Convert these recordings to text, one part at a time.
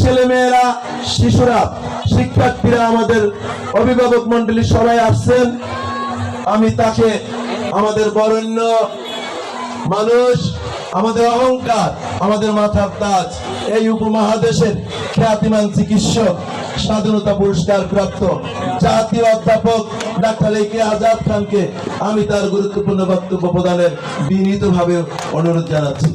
ছেলেমেয়েরা, শিশুরা, শিক্ষার্থীরা আমাদের অভিভাবক মন্ডলী সবাই আসছেন। আমি তাকে আমাদের বরেণ্য মানুষ, আমাদের অহংকার, আমাদের মাথার তাজ, এই উপমহাদেশের খ্যাতিমান চিকিৎসক, স্বাধীনতা পুরস্কার প্রাপ্ত জাতীয় অধ্যাপক ডাক্তার এ কে আজাদ খানকে আমি তার গুরুত্বপূর্ণ বক্তব্য প্রদানের বিনীতভাবে অনুরোধ জানাচ্ছি।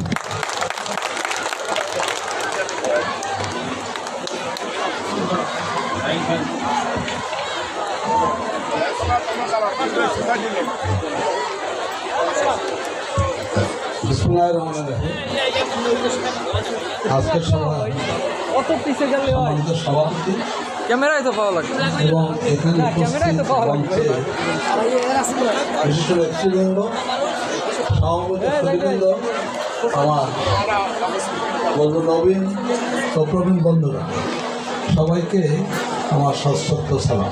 আজকের সভা অত পিছে গেলে হয় সম্মানিত সভাপতি ক্যামেরায় তো পাওয়া লাগে এবং এখানে ক্যামেরায় তো উপস্থিত পাওয়া লাগবে। বিশিষ্ট ব্যক্তিবৃন্দ সভাপতি আমার বন্ধু নবীন প্রবীণ বন্ধুরা সবাইকে আমার সশ্রদ্ধ সালাম।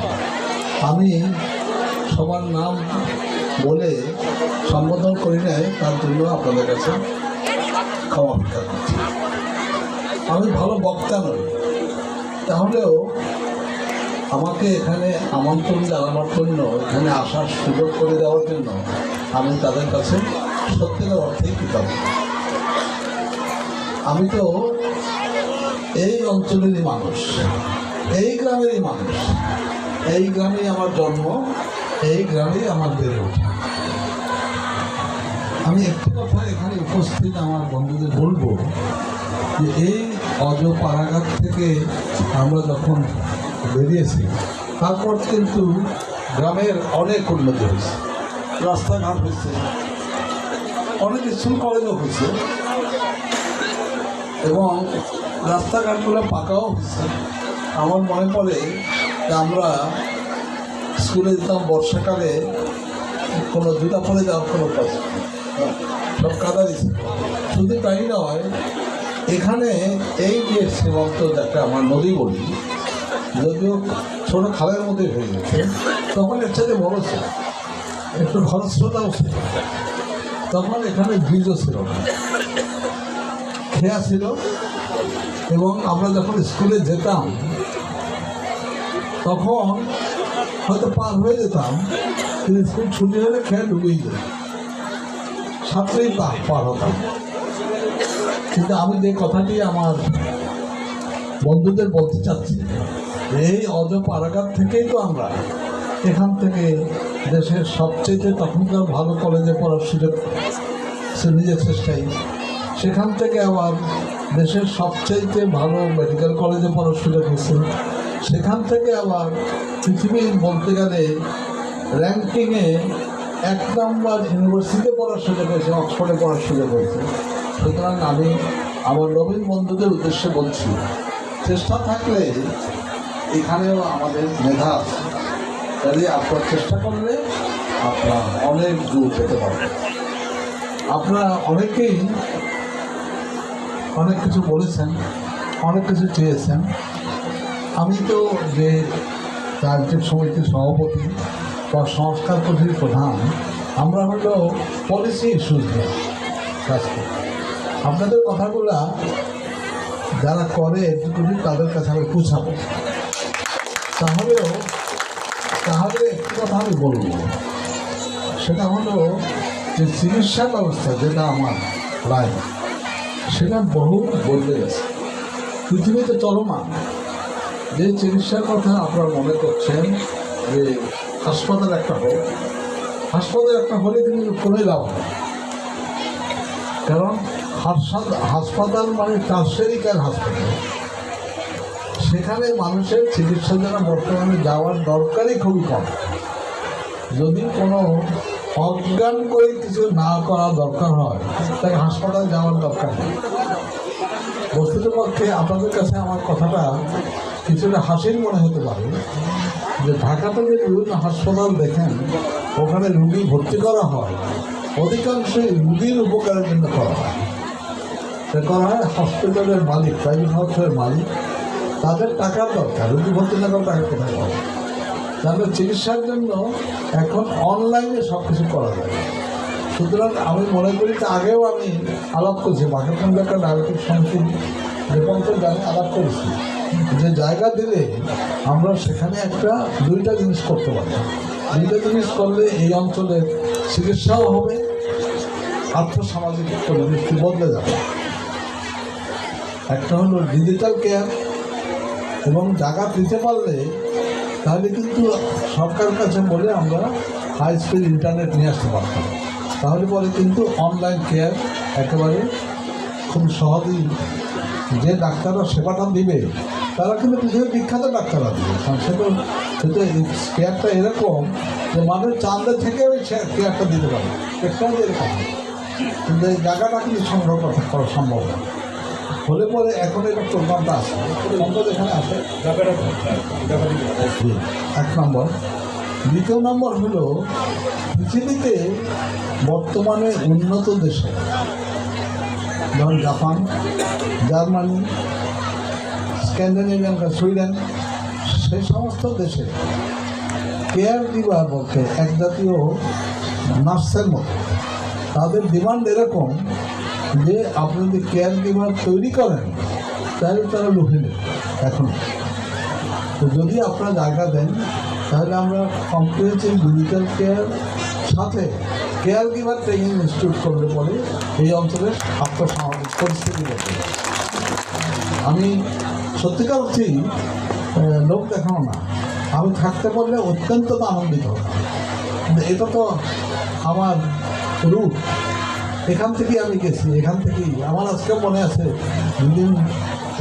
আমি সবার নাম বলে সম্বোধন করি নাই, তার জন্য আপনাদের কাছে ক্ষমা ভিক্ষা করছি। আমি ভালো বক্তা নই। তাহলেও আমাকে এখানে আমন্ত্রণ জানানোর জন্য, এখানে আসার সুযোগ করে দেওয়ার জন্য আমি তাদের কাছে সত্যিকার অর্থেই কৃতজ্ঞ। আমি তো এই অঞ্চলেরই মানুষ, এই গ্রামেরই মানুষ, এই গ্রামেই আমার জন্ম। এই গ্রামেই আমার বেড়ে ওঠা। আমি একটি কথা এখানে উপস্থিত আমার বন্ধুদের বলব যে এই অজ পাড়াঘাট থেকে আমরা যখন বেরিয়েছি, তারপর কিন্তু গ্রামের অনেক উন্নতি হয়েছে। রাস্তাঘাট হয়েছে, অনেক স্কুল কলেজও হয়েছে, এবং রাস্তাঘাটগুলো পাকাও হয়েছে। আমার মনে পড়ে যে আমরা স্কুলে যেতাম বর্ষাকালে, কোনো জুতা পরে যাওয়ার কোনো নেই। সব কাদারি ছিল। শুধু তাই নয়, এখানে এই যে সীমান্ত একটা আমার নদী বলি, যদিও ছোট খালের মধ্যে হয়ে গেছে, তখন এর সাথে বড় ছিল একটু খরস্রোতাও ছিল তখন এখানে ব্রিজও ছিল না খেয়া ছিল এবং আমরা যখন স্কুলে যেতাম, তখন হয়তো পার হয়ে যেতাম, কিন্তু স্কুল ছুটি হলে খেয়ে ডুবেই যেত সাঁতরেই পা পার হতাম। কিন্তু আমি যে কথাটি আমার বন্ধুদের বলতে চাচ্ছি, এই অজ পাড়াঘাট থেকেই তো আমরা এখান থেকে দেশের সবচেয়ে তখনকার ভালো কলেজে পড়ার সুযোগ সে নিজের চেষ্টাই। সেখান থেকে আবার দেশের সবচেয়ে ভালো মেডিকেল কলেজে পড়ার সুযোগ হয়েছে। সেখান থেকে আবার পৃথিবীর বলতে গেলে র্যাঙ্কিংয়ে এক নম্বর ইউনিভার্সিটিতে পড়ার সুযোগ হয়েছে অক্সফোর্ডে পড়ার সুযোগ হয়েছে। সুতরাং আমি আমার নবীন বন্ধুদের উদ্দেশ্যে বলছি, চেষ্টা থাকলে এখানেও আমাদের মেধা আছে। কাজে আপনার চেষ্টা করলে আপনার অনেক দূর যেতে পারবেন। আপনারা অনেকেই অনেক কিছু বলেছেন, অনেক কিছু চেয়েছেন। আমি তো যে রাজ্যিক সমিতির সভাপতি বা সংস্কার কমিটির প্রধান, আমরা হলো পলিসি ইস্যুস নিয়ে কাজ আপনাদের কথাগুলা যারা করে এক্সিকিউটিভ তাদের কাছে আমি পুছাবো। তাহলেও, তাহলে একটি কথা আমি বলব। সেটা হলো যে চিকিৎসা ব্যবস্থা যেটা আমার লাইন সেটা বহু বদলে গেছে। পৃথিবীতে চলমান। যে চিকিৎসার কথা আপনারা মনে করছেন, যে হাসপাতাল একটা হোক, হাসপাতাল একটা হলে কিন্তু কোনোই লাভ হবে কারণ হাসপাতাল মানে টার্সারি কেয়ার হাসপাতাল। সেখানে মানুষের চিকিৎসা জন্য বর্তমানে যাওয়ার দরকারই খুবই কম। যদি কোনো অজ্ঞান করে কিছু না করা দরকার হয় তাকে হাসপাতাল যাওয়ার দরকার নেই। বস্তুতপক্ষে আপনাদের কাছে আমার কথাটা কিছুটা হাসির মনে হতে পারে। যে ঢাকাতে যে বিভিন্ন হাসপাতাল দেখেন, ওখানে রুগী ভর্তি করা হয়। অধিকাংশই রুগীর উপকারের জন্য করা হয়। করা হয় হসপিটালের মালিক, প্রাইভেট হসপিটালের মালিক। তাদের টাকার দরকার, রুগী ভর্তি না করে টাকা কোথায় পাবে? তাহলে চিকিৎসার জন্য এখন অনলাইনে সব কিছু করা যায়। সুতরাং আমি মনে করি যে আগেও আমি আলাপ করছি বাকেরখান একটা ডায়াবেটিক সমিতি গানে আলাপ করেছি। যে জায়গা দিলে আমরা সেখানে একটা দুইটা জিনিস করতে পারি। দুইটা জিনিস করলে এই অঞ্চলের চিকিৎসাও হবে, আর্থসামাজিক পরিবৃত্তি বদলে যাবে। একটা হলো ডিজিটাল কেয়ার এবং জায়গা দিতে পারলে তাহলে কিন্তু সরকারের কাছে বলে আমরা হাই স্পিড ইন্টারনেট নিয়ে আসতে পারতাম। তাহলে পরে কিন্তু অনলাইন কেয়ার একেবারে খুব সহজেই যে ডাক্তাররা সেবাটা দিবে তারা কিন্তু পৃথিবীর বিখ্যাত ডাক্তাররা দিবে। কারণ সে তো কেয়ারটা এরকম যে মানুষ চাঁদে থেকে ওই কেয়ারটা দিতে পারে। একটাও এরকম। কিন্তু এই জায়গাটা কিন্তু সংগ্রহ করা সম্ভব না। হলে পরে এখন এটা প্রোগ্রামটা আসে নম্বর এখানে জি, এক নম্বর। দ্বিতীয় নম্বর হলো পৃথিবীতে বর্তমানে উন্নত দেশে যেমন জাপান জার্মানি স্ক্যান্ডিনেভিয়ান সুইডেন সেই সমস্ত দেশে কেয়ার গিভার বলতে এক জাতীয় নার্সের মতো। তাদের ডিমান্ড এরকম যে আপনি যদি কেয়ার গিভার তৈরি করেন, তাহলে তারা লুফে নেবে এখন। তো যদি আপনারা জায়গা দেন, তাহলে আমরা কম্প্রিহেন্সিভ ডিজিটাল কেয়ার সাথে কেয়ার গিভার ট্রেনিং ইনস্টিটিউট করলে পরে এই অঞ্চলের আত্মসামাজিক পরিস্থিতি আমি সত্যিকার অর্থেই লোক দেখানো না। আমি থাকতে পারলে অত্যন্ত আনন্দিত এটা তো আমার রূপ। এখান থেকেই আমি গেছি, এখান থেকেই। আমার আজকে মনে আছে যেদিন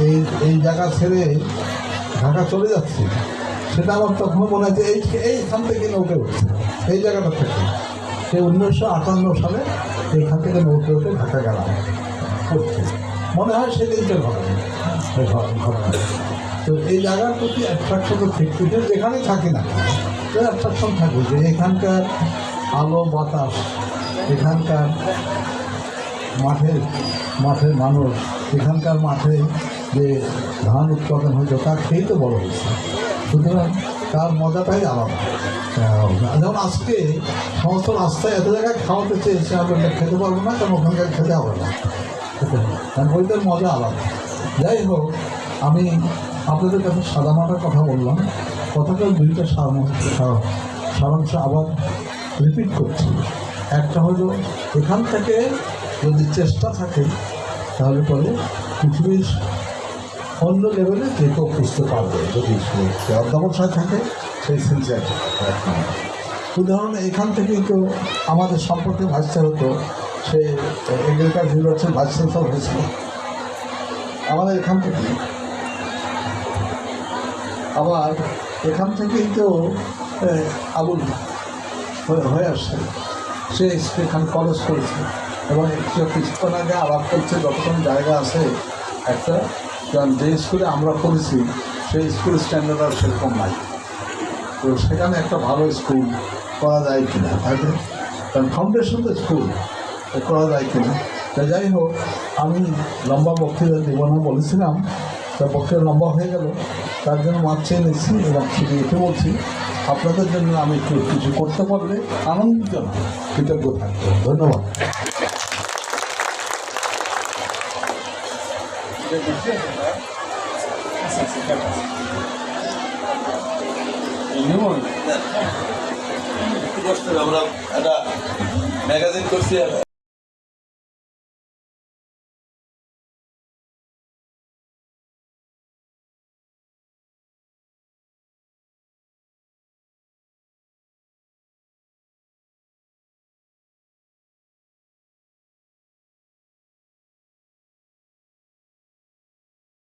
এই এই জায়গা ছেড়ে ঢাকা চলে যাচ্ছি। সেটা আমার তখনও মনে আছে, এই এইখান থেকে নৌকে উঠছে। এই জায়গাটা থেকে সেই উনিশশো আটান্ন সালে এইখান থেকে উঠে ঢাকা গেলাম। মনে হয় সেদিনকার ঘটনা। তো এই জায়গার প্রতি অ্যাট্রাকশন ঠিক। যেখানেই থাকি না তো অ্যাট্রাকশন থাকবে যে এখানকার আলো, বাতাস, এখানকার মাঠের মাঠের মানুষ, এখানকার মাঠে যে ধান উৎপাদন হয়েছে তা খেয়েই তো বড় হয়েছে। সুতরাং তার মজাটাই আলাদা। যেমন আজকে সমস্ত রাস্তায় এত জায়গায় খাওয়াতে চেয়েছে এটা খেতে পারব না, কারণ ওখানকার খেতে হবে না। কারণ ওইটার মজা আলাদা। যাই হোক, আমি আপনাদের কাছে সাদামাটার কথা বললাম। কথাটা দুইটা সারাংশ আবার রিপিট করছি। একটা হলো, এখান থেকে যদি চেষ্টা থাকে, তাহলে পরে পৃথিবীর অন্য লেভেলে যে কেউ বুঝতে পারবে যদি অধ্যবসায় থাকে সেই সিনসিয়ার উদাহরণ, এখান থেকেই তো আমাদের সম্পর্কে ভাসতে হতো, সে এগ্রিকালচার ইউনিভার্সিটির ভাইস চ্যান্সেলর হয়েছিল। আমাদের এখান থেকে, আবার এখান থেকেই তো আবুল হয়ে- আসছে। সে এখানে কলেজ করেছে এবং কিছুক্ষণ আগে আলাপ করছে যতক্ষণ জায়গা আছে, একটা কারণ যে স্কুলে আমরা পড়েছি, সেই স্কুলের স্ট্যান্ডার্ড আর সেরকম নাই। তো সেখানে একটা ভালো স্কুল করা যায় কিনা, তাই তো? কারণ ফাউন্ডেশন তো স্কুল করা যায় কিনা? তা যাই হোক, আমি লম্বা বক্তৃতা দেবো না, বলেছিলাম। তা বক্তৃতা লম্বা হয়ে গেল। তার জন্য মাছ চেয়ে নিচ্ছি এবং শুধু এতে বলছি। আপনাদের জন্য আমি কিছু করতে পারলে আনন্দিত কৃতজ্ঞ থাকব। ধন্যবাদ। আমরা একটা ম্যাগাজিন করছি